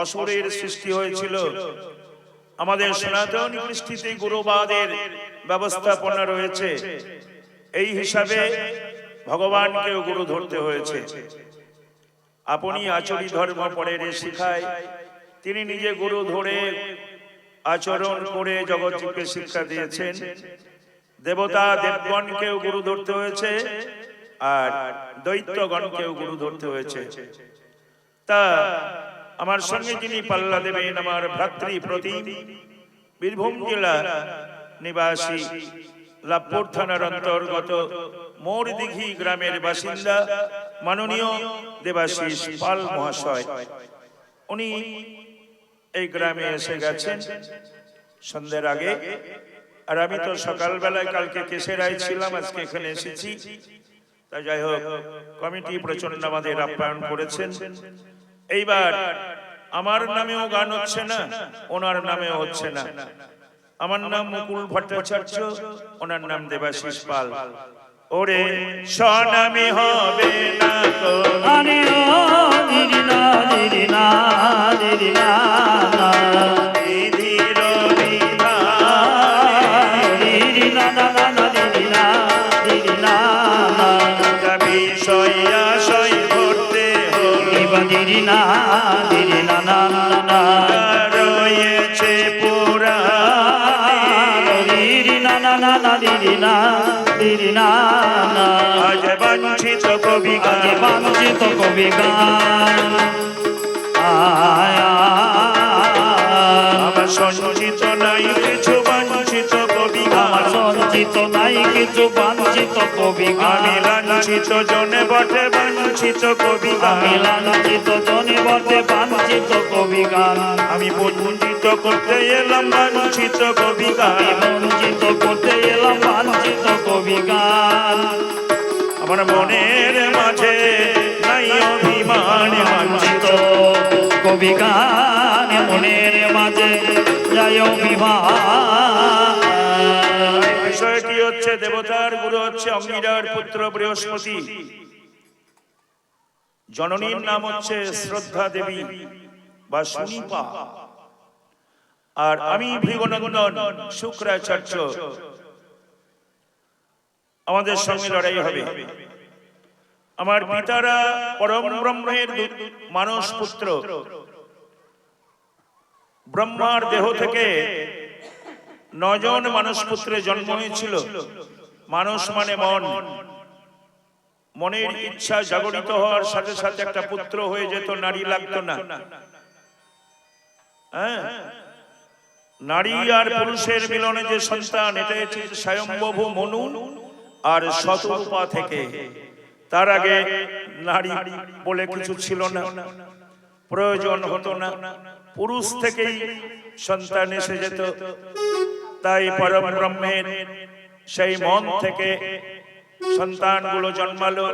অসুরের সৃষ্টি হয়েছিল। আমাদের সনাতন কৃষ্টিতে গুরুবাদের ব্যবস্থাপনা রয়েছে। এই হিসাবে ভগবানকেও গুরু ধরতে হয়েছে। আপনি আচরি ধর্ম পরে শিখায় তিনি নিজে গুরু ধরে আচরণ করে জগৎকে শিক্ষা দিয়েছেন। দেবতা দেবগণকেও গুরু ধরতে হয়েছে। আর দৈত্যগণকেও গুরু ধরতে হয়েছে। তা আমার সঙ্গে যিনি পাল্লা দেবেন, আমার ভ্রাতৃ প্রতিম বীরভূম জেলা নিবাসী, লাভপুর থানার অন্তর্গত মোরদিঘি গ্রামের বাসিন্দা মাননীয় দেবাশিস পাল মহাশয়। উনি এই গ্রামে এসে গেছেন সন্ধ্যের আগে। আর আমি তো সকালবেলায় কালকে কেশেরায় ছিলাম, আজকে এখানে এসেছি। তা যাই হোক, কমিটি প্রচণ্ড আমাদের আপ্যায়ন করেছেন। এইবার আমার নামেও গান হচ্ছে না ওনার নামেও হচ্ছে না। আমার নাম মুকুল ভট্টাচার্য ওনার নাম দেবাশিস পাল। ওরে স্বনামি হবে না না না দিদি না না না রয়েছে পুরা। দিদি না না না না দিদি না দিদি না। না আজ বঞ্চিত কবি গান। বাঞ্ছিত কবি গান। আয় আয় আমার কিছু বাঞ্ছিত কবি আমি গান লাঞ্ছিত জনে বটে বঞ্চিত কবি আমি গান লাঞ্ছিত জনে বটে বাঞ্ছিত কবি গান। আমি বঞ্চিত করতে এলাম বঞ্চিত কবি গান। বঞ্চিত করতে এলাম বাঞ্ছিত কবি গান। আমার মনের মাঝে নাই অভিমান বাঞ্ছিত বঞ্চিত কবি গান মনের মাঝে যায় বিমান হচ্ছে পুত্র বৃহস্পতি। জননীর নাম হচ্ছে শ্রদ্ধা দেবী বা সুনিপা। আর আমি ভৃগনন্দন শুক্রাচার্য। আমাদের সঙ্গে লড়াই হবে। আমার পিতারা পরম ব্রহ্মের মানস পুত্র। ব্রহ্মার দেহ থেকে নজন মানুষ পুত্রে জন্ম হয়েছিল। মানুষ মানে মন। মনের ইচ্ছা জাগরিত হওয়ার সাথে সাথে একটা পুত্র হয়ে যেত, নারী লাগতো না। হ্যাঁ? নারী আর পুরুষের মিলনে যে সন্তান এটা হচ্ছে মনু আর শতরূপা থেকে। তার আগে নারী বলে কিছু ছিল না, প্রয়োজন হতো না। পুরুষ থেকেই সন্তান এসে যেত। তাই পরম ব্রহ্মের সেই মন থেকে সন্তানগুলো জন্মালো।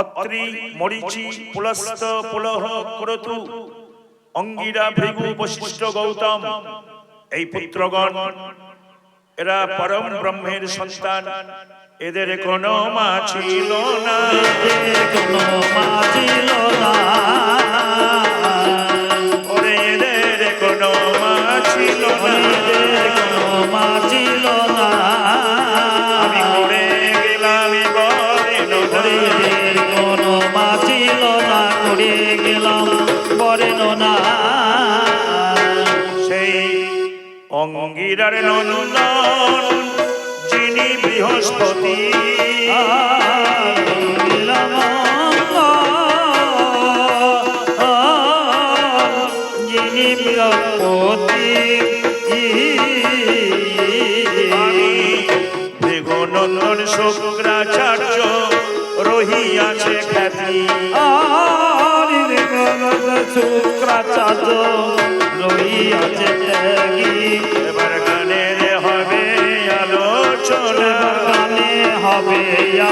অত্রি মরিচি পুলস্ত পুলহ ক্রতু অঙ্গিরা ভৃগু বশিষ্ঠ গৌতম। এই পুত্রগণ, এরা পরম ব্রহ্মের সন্তান। এদের কোনো মা ছিল না। কোনো মাছিল না অঙ্গিরার নন্দন যিনি বৃহস্পতি। যিনি বৃহস্পতি আমি ভৃগনন্দন শুক্রাচার্য রহিয়াছে খ্যাতি। শুক্রাচার্য ত্যাগী। হবে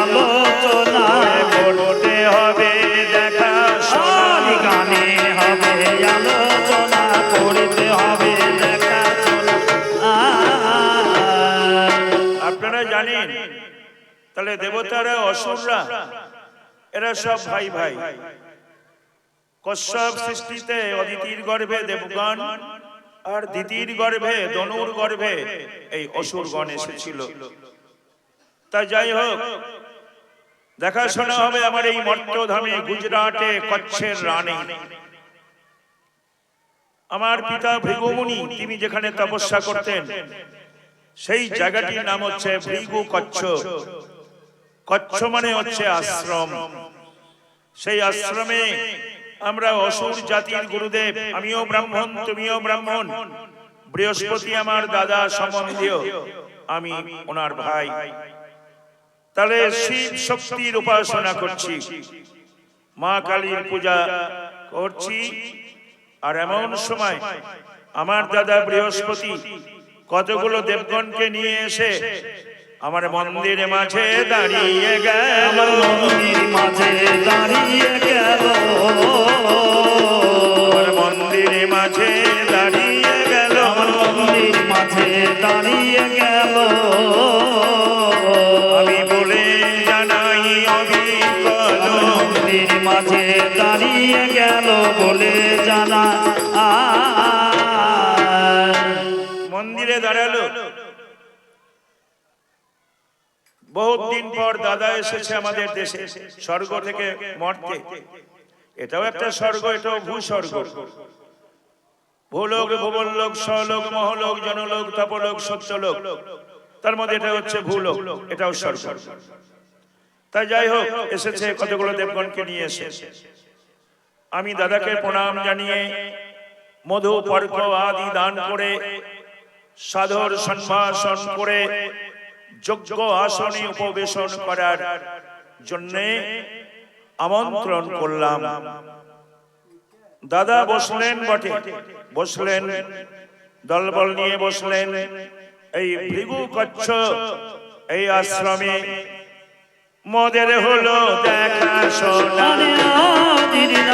আলোচনা করতে হবে, দেখা শোনা গানে হবে, আলোচনা করতে হবে দেখাশোনা আপনারা জানেন, তাহলে দেবতারা অসুররা, এরা সব ভাই ভাই। কশ্যপ সৃষ্টিতে অদিতির গর্ভে দেবগণ, আর দিতির গর্ভে দনুর গর্ভে এই অসুরগণ এসেছিল। তা যাই হোক, দেখাশোনা হবে আমার এই মর্তধামে গুজরাটে কচ্ছের রানী। আমার পিতা ভৃগুমুনি তিনি যেখানে তপস্যা করতেন, সেই জায়গাটির নাম হচ্ছে ভৃগু কচ্ছ। কচ্ছ মানে হচ্ছে আশ্রম। সেই আশ্রমে আমরা অসুর জাতির গুরুদেব, আমিও ব্রাহ্মণ, তুমিও ব্রাহ্মণ, বৃহস্পতি আমার দাদা সম্বন্ধীয় আমি ওনার ভাই। তাহলে শিব শক্তির উপাসনা করছি। মা কালীর পূজা করছি। আর এমন সময় আমার দাদা বৃহস্পতি কতগুলো দেবগণকে নিয়ে এসে আমার মন্দিরে মাঝে দাঁড়িয়ে গেল। আমার মন্দির মাঝে দাঁড়িয়ে গেল। আমার মন্দিরে মাঝে দাঁড়িয়ে গেল। আমার মন্দির মাঝে দাঁড়িয়ে দাঁড়িয়ে গেল বলে জানা। মন্দিরে দাঁড়াল। বহুত দিন পর দাদা এসেছে আমাদের দেশে, স্বর্গ থেকে মর্তে। এটাও একটা স্বর্গ, এটাও ভূস্বর্গ। ভূলোক, ভুবনলোক, স্বলোক, মহলোক, জনলোক, তপলোক, সত্যলোক। তার মধ্যে এটা হচ্ছে ভূলোক, এটাও স্বর্গ। তাই যাই হোক, এসেছে কতগুলো দেবগণকে নিয়ে এসে। আমি দাদাকে প্রণাম জানিয়ে মধু পর্ক আদি দান করে সাধর সম্ভাষণ করে যোগ্য আসনে উপবেশন করার জন্য আমন্ত্রণ করলাম। দাদা বসলেন বটে। বসলেন। দলবল নিয়ে বসলেন। এই ভৃগু কচ্ছ এই আশ্রমে মদের হলো দেখা শোনা। মদের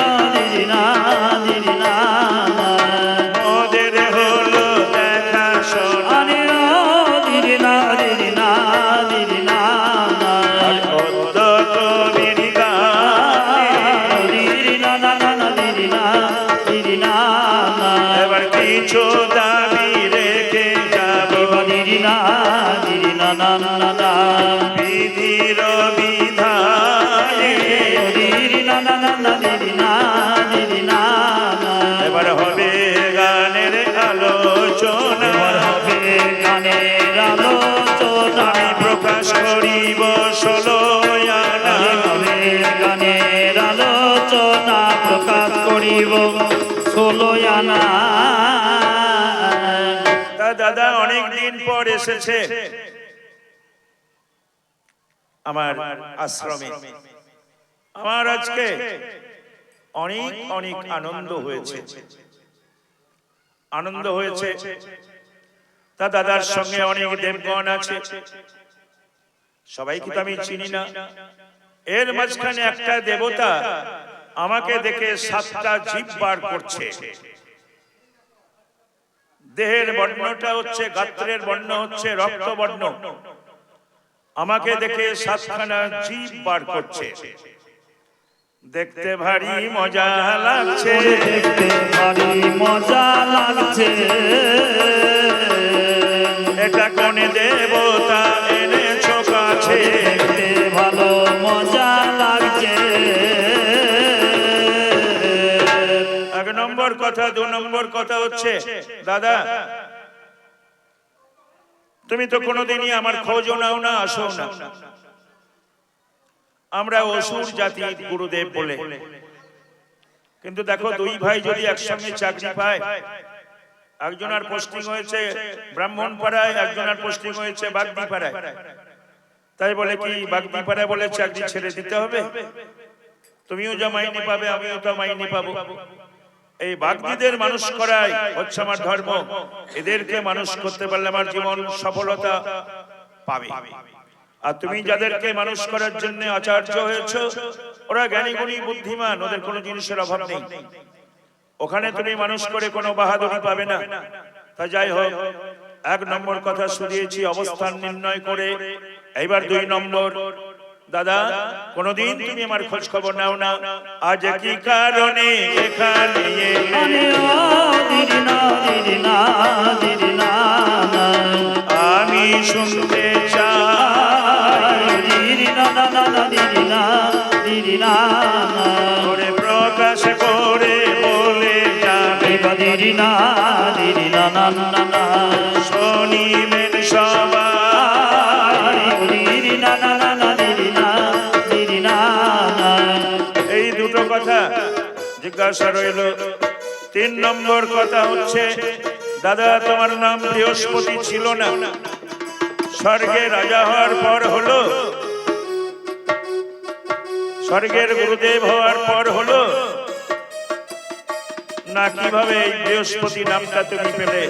ষোলো আনা। গানের আলোচনা প্রকাশ করিব। ষোলো আনা। তা দাদা অনেক দিন পর এসেছে আমার আশ্রমে। আমার আজকে অনেক অনেক আনন্দ হয়েছে। আনন্দ হয়েছে। তা দাদার সঙ্গে অনেক দেবগণ আছে। সবাইকে তো আমি চিনি না। এর মাঝখানে একটা দেবতা আমাকে দেখে সাতটা জীব বার করছে। দেহের বর্ণটা হচ্ছে গাত্রের বর্ণ হচ্ছে রক্ত বর্ণ আমাকে দেখে সাতখানা জীব বার করছে। দেখতে ভারী মজা লাগছে। দেখতে ভারী মজা লাগছে। এটা কোনে দেবতা? নম্বর কথা, দু নম্বর কথা হচ্ছে, দাদা, তুমি তো কোনোদিনই আমার খোঁজও নাও না আসো না। আমরা অসুর জাতির গুরুদেব বলে। কিন্তু দেখো, দুই ভাই যদি একসঙ্গে চাকরি পায়, একজনের পোস্টিং হয়েছে ব্রাহ্মণ পাড়ায় একজনের পোস্টিং হয়েছে বাগদি পাড়ায় তাই বলে কি বাগদি পাড়ায় বলে চাকরি ছেড়ে দিতে হবে? তুমিও যা মাইনে পাবে, আমিও তো মাইনে পাবো। এই বাগদিদের মানুষ করাই হচ্ছে আমার ধর্ম। এদেরকে মানুষ করতে পারলে আমার জীবন সফলতা পাবে। আর তুমি যাদেরকে মানুষ করার জন্য আচার্য হয়েছ ওরা জ্ঞানী গুণী বুদ্ধিমান ওদের কোনো জিনিসের অভাব নেই। ওখানে তুমি মানুষ করে কোনো বাহাদুরি পাবে না। তা যাই হোক এক নম্বর কথা শুনিয়েছি অবস্থান নির্ণয় করে। এইবার দুই নম্বর দাদা কোনদিন তুমি আমার খোঁজ খবর নাও না। আজ কি কারণে এখানে আমি শুনতে চাই। প্রকাশ করে বলে যাবে না না না না। জিজ্ঞাসা রইল, তিন নম্বর কথা হচ্ছে, দাদা, তোমার নাম বৃহস্পতি ছিল না। স্বর্গে রাজা হওয়ার পর হলো। স্বর্গের গুরুদেব হওয়ার পর হলো। না, কীভাবে এই বৃহস্পতি নামটা তুমি পেলে?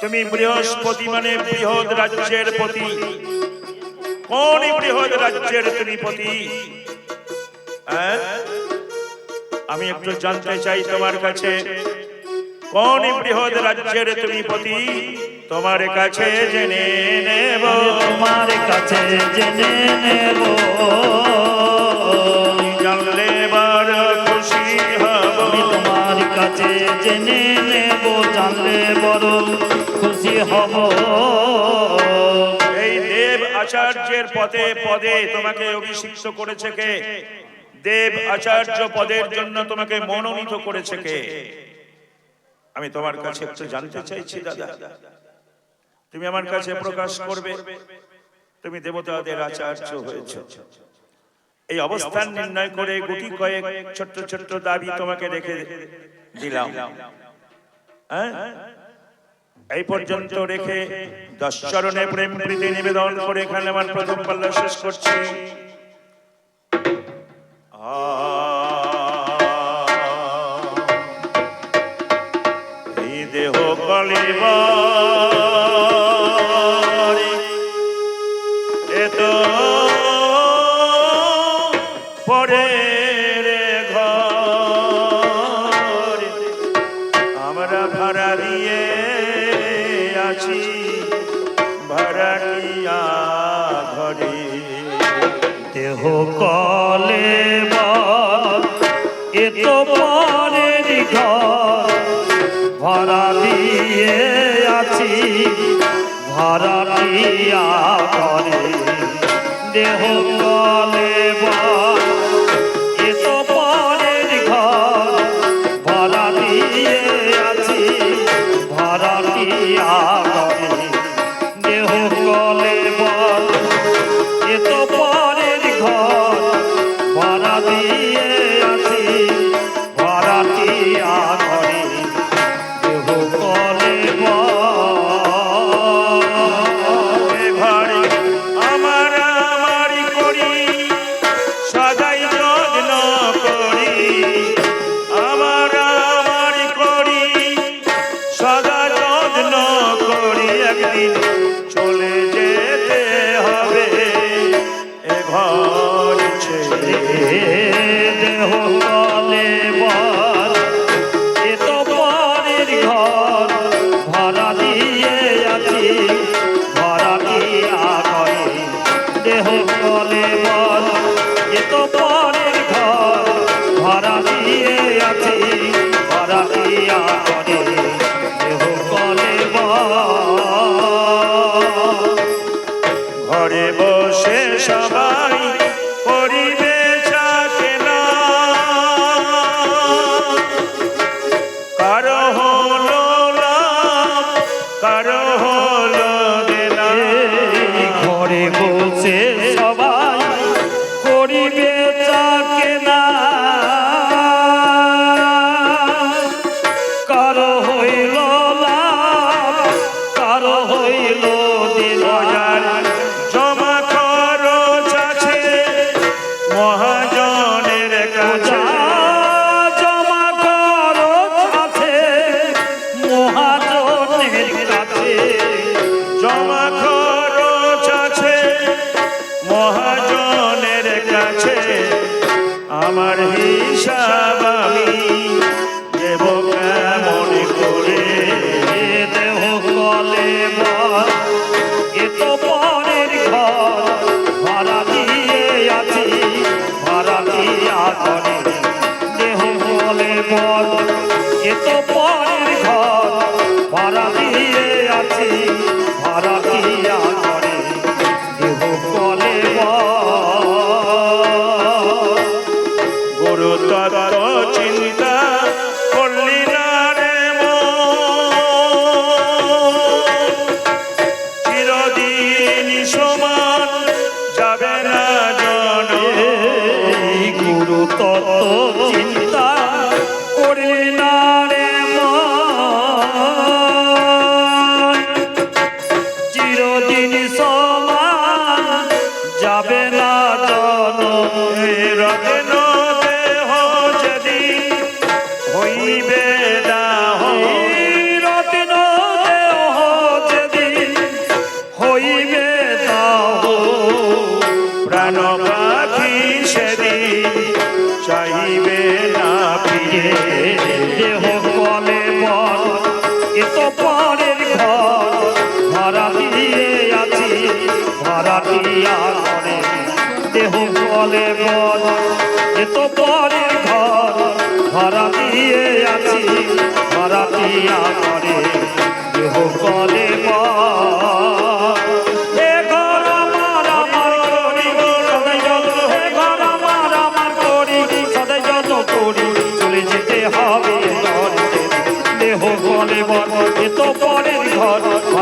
তুমি বৃহস্পতি মানে বৃহৎ রাজ্যের পতি। কোন বৃহৎ রাজ্যের তুমি পতি? হ্যাঁ? আমি একটু জানতে চাই তোমার কাছে। কোন বৃহৎ রাজ্যের তুমি পতি? তোমার কাছে জেনে নেব। তোমার কাছে জেনে নেব। জানলে বড় খুশি হব। আমি তোমার কাছে জেনে নেব জানলে বড় খুশি হব। এই দেব আচার্যের পদে পদে তোমাকে অভিষিক্ত করেছে কে? দেব আচার্য পদের জন্য তোমাকে মনোনীত করেছে কে? আমি তোমার কাছে একটু জানতে চাইছি দাদা। তুমি আমার কাছে প্রকাশ করবে। তুমি দেবতাদের আচার্য হয়েছ। এই অবস্থান নির্ণয় করে গুটি কয়েক ছোট্ট ছোট্ট দাবি তোমাকে রেখে দিলাম। হ্যাঁ? এই পর্যন্ত রেখে দশ চরণে প্রেম প্রীতি নিবেদন করে এখানে আমার প্রথম পাল্লা শেষ করছি। কলিব এত পরে ঘর। আমরা ভাড়া দিয়ে আছি ভাড়াটিয়া ঘরে। দেহ কলে এ তো দিয়া করে। দেহ কলে এ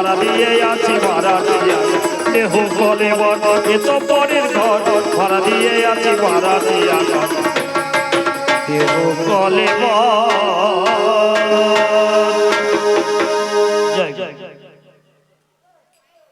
তালা দিয়ে আছি ভাড়া দিয়ে। দেহ বলে বট, এ তো পরের ঘর। ভাড়া দিয়ে আছি, ভাড়া দিয়ে দেহ বলে বট